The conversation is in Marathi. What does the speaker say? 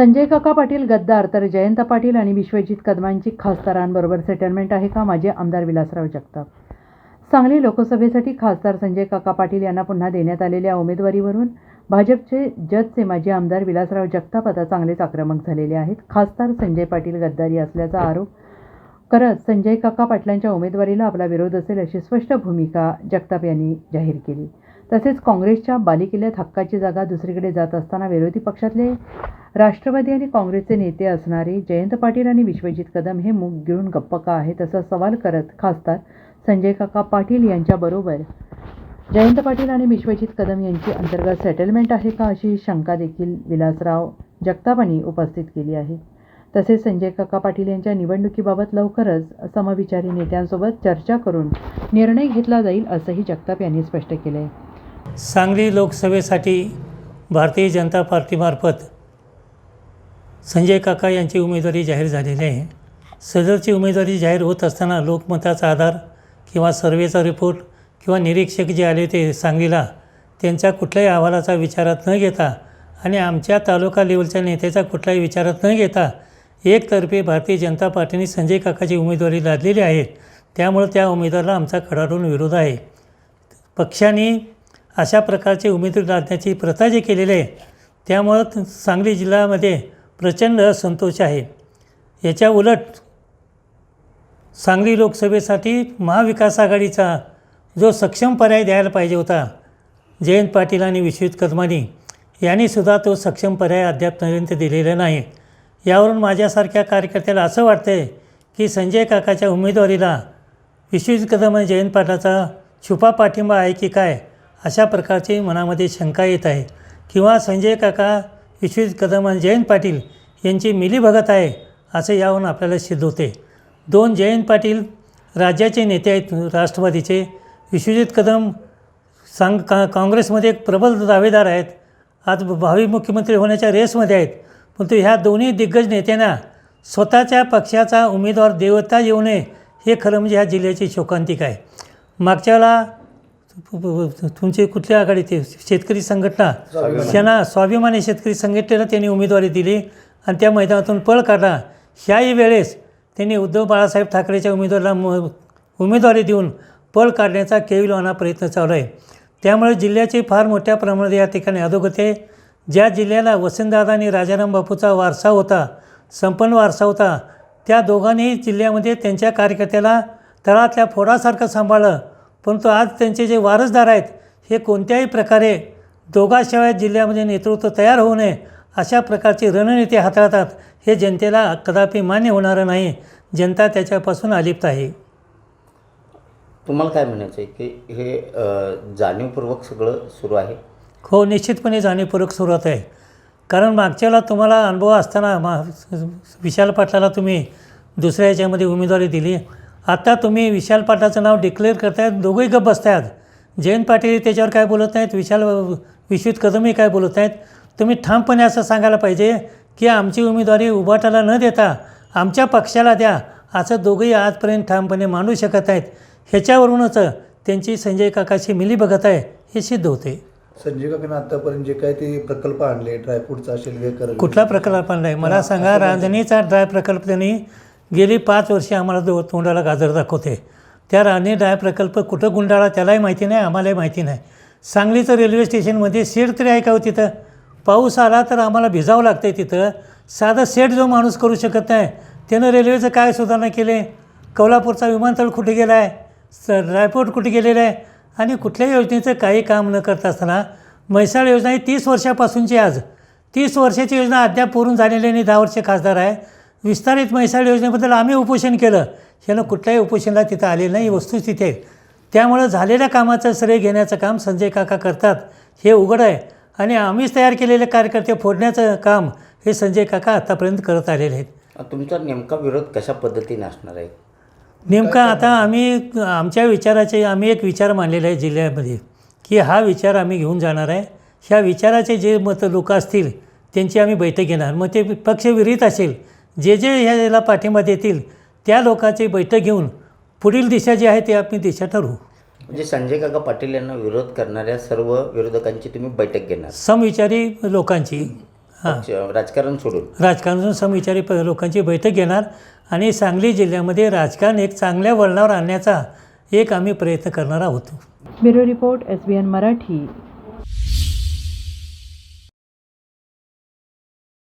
संजय काका पाटील गद्दार तर जयंत पाटील आणि विश्वजित कदमांची खासदारांबरोबर सेटलमेंट आहे का? माजी आमदार विलासराव जगताप. सांगली लोकसभेसाठी खासदार संजय काका पाटील यांना पुन्हा देण्यात आलेल्या उमेदवारीवरून भाजपचे जजचे माजी आमदार विलासराव जगताप आता चांगलेच आक्रमक झालेले आहेत. खासदार संजय पाटील गद्दारी असल्याचा आरोप करत संजय काका पाटलांच्या उमेदवारीला आपला विरोध असेल अशी स्पष्ट भूमिका जगताप यांनी जाहीर केली. तसेच काँग्रेसच्या बालिकेल्यात हक्काची जागा दुसरीकडे जात असताना विरोधी पक्षातले राष्ट्रवादी आणि काँग्रेसचे नेते असणारे जयंत पाटील आणि विश्वजित कदम हे मुख गिळून गप्प का आहेत असा सवाल करत खासदार संजय काका पाटील यांच्याबरोबर. जयंत पाटील आणि विश्वजित कदम यांची अंतर्गत सेटलमेंट आहे का अशी शंका देखील विलासराव जगतापांनी उपस्थित केली आहे. तसेच संजय काका पाटील यांच्या निवडणुकीबाबत लवकरच समविचारी नेत्यांसोबत चर्चा करून निर्णय घेतला जाईल असंही जगताप यांनी स्पष्ट केलं आहे सांगली लोकसभेसाठी भारतीय जनता पार्टीमार्फत संजय काका यांची उमेदवारी जाहीर झालेली आहे. सदरची उमेदवारी जाहीर होत असताना लोकमताचा आधार किंवा सर्वेचा रिपोर्ट किंवा निरीक्षक जे आले ते सांगलीला त्यांच्या कुठल्याही अहवालाचा विचारात न घेता आणि आमच्या तालुका लेवलच्या नेत्याचा कुठलाही विचारात न घेता एकतर्फे भारतीय जनता पार्टीने संजय काकाची उमेदवारी लादलेली आहे. त्यामुळं त्या उमेदवाराला आमचा कडाडून विरोध आहे. पक्षाने अशा प्रकारचे उमेदवारी लादण्याची प्रथा जी केलेली आहे त्यामुळं सांगली जिल्ह्यामध्ये प्रचंड असंतोष आहे. याच्या उलट सांगली लोकसभेसाठी महाविकास आघाडीचा जो सक्षम पर्याय द्यायला पाहिजे होता जयंत पाटील आणि विश्वजित कदमानी यांनीसुद्धा तो सक्षम पर्याय अद्याप नरेंद्र दिलेला नाही. यावरून माझ्यासारख्या कार्यकर्त्याला असं वाटतं आहे की संजय काकाच्या उमेदवारीला विश्वजित कदम आणि जयंत पाटलाचा छुपा पाठिंबा आहे की काय अशा प्रकारची मनामध्ये शंका येत आहे. किंवा संजय काका विश्वजित कदम आणि जयंत पाटील यांची मिलीभगत आहे असं यावरून आपल्याला सिद्ध होते. दोन जयंत पाटील राज्याचे नेते आहेत राष्ट्रवादीचे. विश्वजित कदम सांग का काँग्रेसमध्ये एक प्रबल दावेदार आहेत. आज भावी मुख्यमंत्री होण्याच्या रेसमध्ये आहेत. परंतु ह्या दोन्ही दिग्गज नेत्यांना स्वतःच्या पक्षाचा उमेदवार देवता येऊ नये हे खरं म्हणजे ह्या जिल्ह्याची शोकांतिक आहे. मागच्या वेळा तुमची कुठल्या आघाडी ते शेतकरी संघटना? त्यांना स्वाभिमानी शेतकरी संघटनेला त्यांनी उमेदवारी दिली आणि त्या मैदानातून पळ काढला. ह्याही वेळेस त्यांनी उद्धव बाळासाहेब ठाकरेच्या उमेदवाराला म उमेदवारी देऊन पळ काढण्याचा केविलवाना प्रयत्न चालू आहे. त्यामुळे जिल्ह्याची फार मोठ्या प्रमाणात या ठिकाणी अधोगती आहे. ज्या जिल्ह्याला वसंतदादा आणि राजाराम बापूचा वारसा होता संपन्न वारसा होता त्या दोघांनी जिल्ह्यामध्ये त्यांच्या कार्यकर्त्याला तळातल्या फोडासारखं सांभाळलं. परंतु आज त्यांचे जे वारसदार आहेत हे कोणत्याही प्रकारे दोघाशिवाय जिल्ह्यामध्ये नेतृत्व तयार होऊ नये अशा प्रकारची रणनीती हाताळतात हे जनतेला कदापि मान्य होणारं नाही. जनता त्याच्यापासून अलिप्त आहे. तुम्हाला काय म्हणायचं आहे की हे जाणीवपूर्वक सगळं सुरू आहे? हो निश्चितपणे जाणीवपूर्वक सुरुवात आहे. कारण मागच्याला तुम्हाला अनुभव असताना मा विशाल पाटलाला तुम्ही दुसऱ्या याच्यामध्ये उमेदवारी दिली. आता तुम्ही विशाल पाटलाचं नाव डिक्लेअर करतायत दोघंही गप्प बसतायत. जयंत पाटील त्याच्यावर काय बोलत नाहीत विशाल विश्वित कदमही काय बोलत नाहीत. तुम्ही ठामपणे असं सांगायला पाहिजे की आमची उमेदवारी उभाटाला न देता आमच्या पक्षाला द्या असं दोघंही आजपर्यंत ठामपणे मांडू शकत आहेत ह्याच्यावरूनच त्यांची संजय काकाशी मिली बघत आहे हे सिद्ध होते. संजय काकांना आतापर्यंत जे काय ते प्रकल्प आणले ड्रायफ्रूटचा असेल कुठला प्रकल्प नाही मला सांगा रांजणीचा ड्राय प्रकल्प त्यांनी गेली पाच वर्षे आम्हाला जो तोंडाला गाजर दाखवते. त्या राणे डाय प्रकल्प कुठं गुंडाळा त्यालाही माहिती नाही आम्हालाही माहिती नाही. सांगलीचं रेल्वे स्टेशनमध्ये सीट तरी आहे का हो तिथं? पाऊस आला तर आम्हाला भिजावं लागतं आहे तिथं. साधा सेट जो माणूस करू शकत नाही त्यानं रेल्वेचं काय सुधारणा केले? कोल्हापूरचा विमानतळ कुठे गेला आहे स रायपोर्ट कुठे गेलेलं आहे? आणि कुठल्याही योजनेचं काही काम न करता असताना म्हैसाळ योजना ही तीस वर्षापासूनची आज. तीस वर्षाची योजना अद्याप पूर्ण झालेली नाही. दहा वर्ष खासदार आहे. विस्तारित म्हैसाळ योजनेबद्दल आम्ही उपोषण केलं. ह्यानं कुठल्याही उपोषणाला तिथं आलेलं नाही वस्तुस्थिती आहे त्यामुळं झालेल्या कामाचं श्रेय घेण्याचं काम संजय काका करतात हे उघड आहे. आणि आम्हीच तयार केलेले कार्यकर्ते फोडण्याचं काम हे संजय काका आत्तापर्यंत करत आलेले आहेत. तुमचा नेमका विरोध कशा पद्धतीने असणार आहे? नेमका आता आम्ही आमच्या विचाराचे आम्ही एक विचार मांडलेला आहे जिल्ह्यामध्ये की हा विचार आम्ही घेऊन जाणार आहे. ह्या विचाराचे जे मत लोक असतील त्यांची आम्ही बैठक घेणार. मग ते पक्षविरहित असेल जे जे ह्याला पाठिंबा देतील त्या लोकांची बैठक घेऊन पुढील दिशा जी आहे ती आम्ही दिशा ठरवू. म्हणजे संजय काका पाटील यांना विरोध करणाऱ्या सर्व विरोधकांची तुम्ही बैठक घेणार. समविचारी लोकांची पक्ष राजकारण सोडून. राजकारण समविचारी प लोकांची बैठक घेणार आणि सांगली जिल्ह्यामध्ये राजकारण एक चांगल्या वळणावर आणण्याचा एक आम्ही प्रयत्न करणार आहोत. Bureau report S B N Marathi.